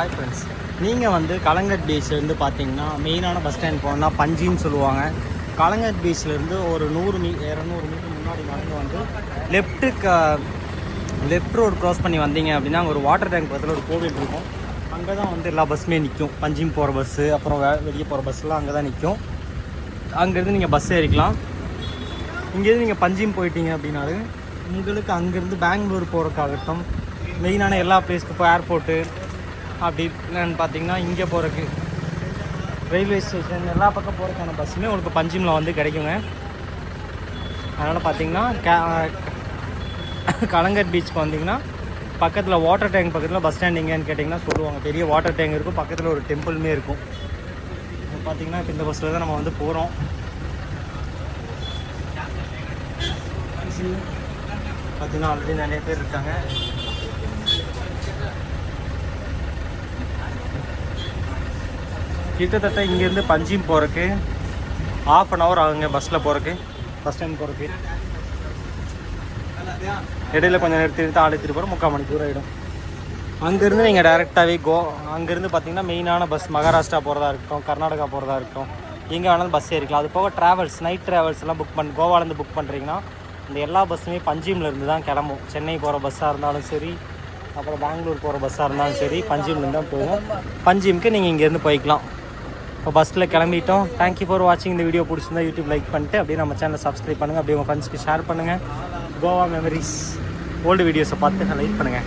Hi friends நீங்கள் வந்து கலங்கட் பீச்லேருந்து பார்த்தீங்கன்னா மெயினான பஸ் ஸ்டாண்ட் போனோம்னா பஞ்சின்னு சொல்லுவாங்க. கலங்கட் பீச்லேருந்து ஒரு நூறு மீ இரநூறு மீட்டர் முன்னாடி நடந்து வந்து லெஃப்ட்டுக்கு லெஃப்ட் ரோடு க்ராஸ் பண்ணி வந்தீங்க அப்படின்னா அங்கே ஒரு வாட்டர் டேங்க் பக்கத்தில் ஒரு கோவில் இருக்கும். அங்கே தான் வந்து எல்லா பஸ்ஸுமே நிற்கும் பஞ்சிம் போகிற பஸ்ஸு அப்புறம் வே வெளியே போகிற பஸ்ஸெலாம் அங்கே தான் நிற்கும் அங்கேருந்து நீங்கள் பஸ் ஏறிக்கலாம். இங்கேருந்து நீங்கள் பஞ்சிம் போயிட்டீங்க அப்படின்னாலும் உங்களுக்கு அங்கேருந்து பெங்களூர் போகிறக்காகட்டும் மெயினான எல்லா பிளேஸ்க்கு இப்போ ஏர்போர்ட்டு அப்படி இல்லைன்னு பார்த்தீங்கன்னா இங்கே போகிறதுக்கு ரயில்வே ஸ்டேஷன் எல்லா பக்கம் போகிறதுக்கான பஸ்ஸுமே உங்களுக்கு பஞ்சிமில் வந்து கிடைக்குங்க. அதனால் பார்த்தீங்கன்னா கே கலங்கர் பீச்சுக்கு வந்தீங்கன்னா பக்கத்தில் வாட்டர் டேங்க் பக்கத்தில் பஸ் ஸ்டாண்ட் எங்கேன்னு கேட்டிங்கன்னா சொல்லுவாங்க. பெரிய வாட்டர் டேங்க் இருக்கும். பக்கத்தில் ஒரு டெம்பிளுமே இருக்கும். பார்த்தீங்கன்னா இப்போ இந்த பஸ்ஸில் தான் நம்ம வந்து போகிறோம் பார்த்தீங்கன்னா ஆல்ரெடி நிறைய பேர் இருக்காங்க. கிட்டத்தட்ட இங்கேருந்து பஞ்சிம் போகிறக்கு ஆஃப் அன் ஹவர் ஆகுங்க பஸ்ஸில் போகிறக்கு பஸ் ஸ்டாண்ட் போகிறக்கு இடையில கொஞ்சம் நிறுத்தி நிறுத்தி ஆளுத்திட்டு போகிற முக்கால் மணி தூரம் ஆகிடும் அங்கேருந்து நீங்கள் டேரெக்டாகவே கோ அங்கேருந்து பார்த்தீங்கன்னா மெயினான பஸ் மகாராஷ்டிரா போகிறதா இருக்கட்டும் கர்நாடகா போகிறதா இருக்கட்டும் எங்கே வேணாலும் பஸ் ஏறிக்கலாம். அது போக ட்ராவல்ஸ் நைட் ட்ராவல்ஸ் எல்லாம் புக் பண்ணி கோவாலேருந்து புக் பண்ணுறீங்கன்னா இந்த எல்லா பஸ்ஸுமே பஞ்சிமில் இருந்து தான் கிளம்பும். சென்னை போகிற பஸ்ஸாக இருந்தாலும் சரி அப்புறம் பெங்களூர் போகிற பஸ்ஸாக இருந்தாலும் சரி பஞ்சிம்லேருந்து தான் போகும். பஞ்சிம்க்கு நீங்கள் இங்கேருந்து போய்க்கலாம். இப்போ பஸ்ஸில் கிளம்பிட்டோம். தேங்க்யூ ஃபார் வாட்சிங் இந்த வீடியோ பிடிச்சிருந்தா யூடியூப் லைக் பண்ணிட்டு அப்படியே நம்ம சேனலை சப்ஸ்கிரைப் பண்ணுங்கள் அப்படியே உங்கள் ஃப்ரெண்ட்ஸ்க்கு ஷேர் பண்ணுங்கள் கோவா மெமரிஸ் ஓல்டு வீடியோஸை பார்த்து லைக் பண்ணுங்கள்